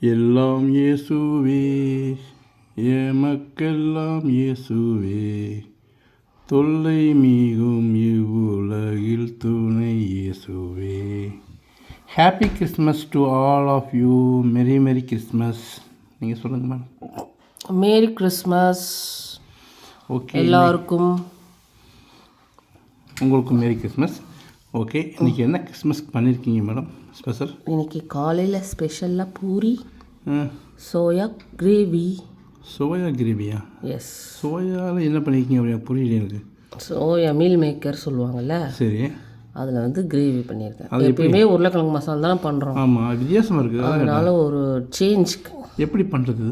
எல்லாம் இயேசுவே எமக்கெல்லாம் இயேசுவே. தொல்லை மிகும் இவ்வுலகில் துணை இயேசுவே. Happy Christmas to all of you merry merry Christmas நீங்கள் சொல்லுங்கள் மேடம். மேரி கிறிஸ்மஸ் ஓகே எல்லாருக்கும். உங்களுக்கும் மேரி கிறிஸ்மஸ் ஓகே இன்றைக்கி என்ன கிறிஸ்மஸ் பண்ணியிருக்கீங்க மேடம் ஸ்பெஷல் இன்னைக்கு காலையில் ஸ்பெஷலாக பூரி சோயா கிரேவி சோயா கிரேவியா எஸ் சோயாவில் என்ன பண்ணியிருக்கீங்க அப்படியா? புரியல எனக்கு சோயா மீல் மேக்கர் சொல்லுவாங்கல்ல? சரி. அதில் வந்து கிரேவி பண்ணியிருக்கேன் எப்பயுமே உருளைக்கிழங்கு மசாலா தானே பண்ணுறோம் ஆமாம் வித்தியாசமாக இருக்குது. அதான் அதனால ஒரு சேஞ்ச் எப்படி பண்ணுறது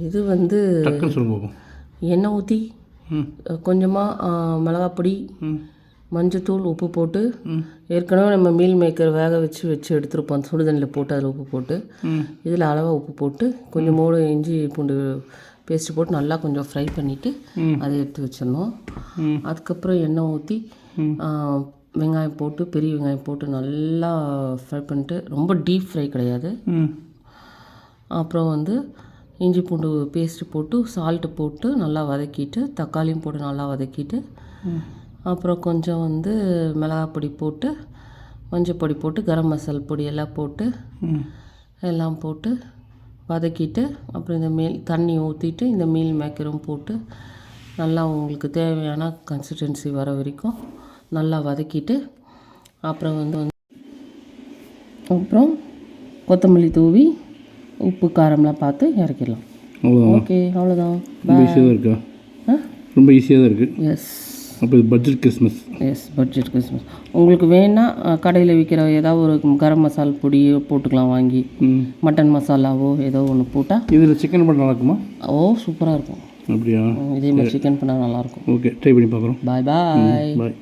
இது? வந்து டக்குன்னு சொல்லுங்க எண்ணெய் ஊற்றி கொஞ்சமாக மிளகாப்பொடி ம். மஞ்சத்தூள் உப்பு போட்டு ஏற்கனவே நம்ம மீல் மேக்கர் வேக வச்சு வச்சு எடுத்துருப்போம். சுடுதண்ணியில் போட்டு அதில் உப்பு போட்டு. இதில் அளவாக உப்பு போட்டு கொஞ்சம் மூணு இஞ்சி பூண்டு பேஸ்ட்டு போட்டு நல்லா கொஞ்சம் ஃப்ரை பண்ணிவிட்டு அதை எடுத்து வச்சிடணும். அதுக்கப்புறம் எண்ணெய் ஊற்றி வெங்காயம் போட்டு பெரிய வெங்காயம் போட்டு நல்லா ஃப்ரை பண்ணிட்டு ரொம்ப டீப் ஃப்ரை கிடையாது. அப்புறம் வந்து இஞ்சி பூண்டு பேஸ்ட்டு போட்டு சால்ட்டு போட்டு நல்லா வதக்கிட்டு தக்காளியும் போட்டு நல்லா வதக்கிட்டு அப்புறம் கொஞ்சம் வந்து மிளகாய் பொடி போட்டு மஞ்சள் பொடி போட்டு கரம் மசால் பொடி எல்லாம் போட்டு எல்லாம் போட்டு வதக்கிட்டு அப்புறம் இந்த மீல் தண்ணி ஊற்றிட்டு இந்த மீல் மேக்கரும் போட்டு நல்லா உங்களுக்கு தேவையான கன்சிஸ்டன்சி வர வரைக்கும் நல்லா வதக்கிட்டு அப்புறம் வந்து வந்து அப்புறம் கொத்தமல்லி தூவி உப்பு காரம்லாம் பார்த்து இறக்கிடலாம். ஓகே அவ்வளோதான் ரொம்ப ஈஸியாக இருக்கா. ஆ? ரொம்ப ஈஸியாக தான் இருக்குது எஸ் அப்போ இது budget Christmas yes budget Christmas உங்களுக்கு வேணா கடையில் விற்கிற ஏதாவது ஒரு கரம் மசால் பொடியோ போட்டுக்கலாம் வாங்கி மட்டன் மசாலாவோ ஏதோ ஒன்று போட்டால் இதில் சிக்கன் பண்ண நடக்குமா ஓ சூப்பராக இருக்கும். அப்படியா? இதே மாதிரி சிக்கன் பண்ணால் நல்லாயிருக்கும் ஓகே ட்ரை பண்ணி பார்க்குறோம் பாய் பாய் பாய்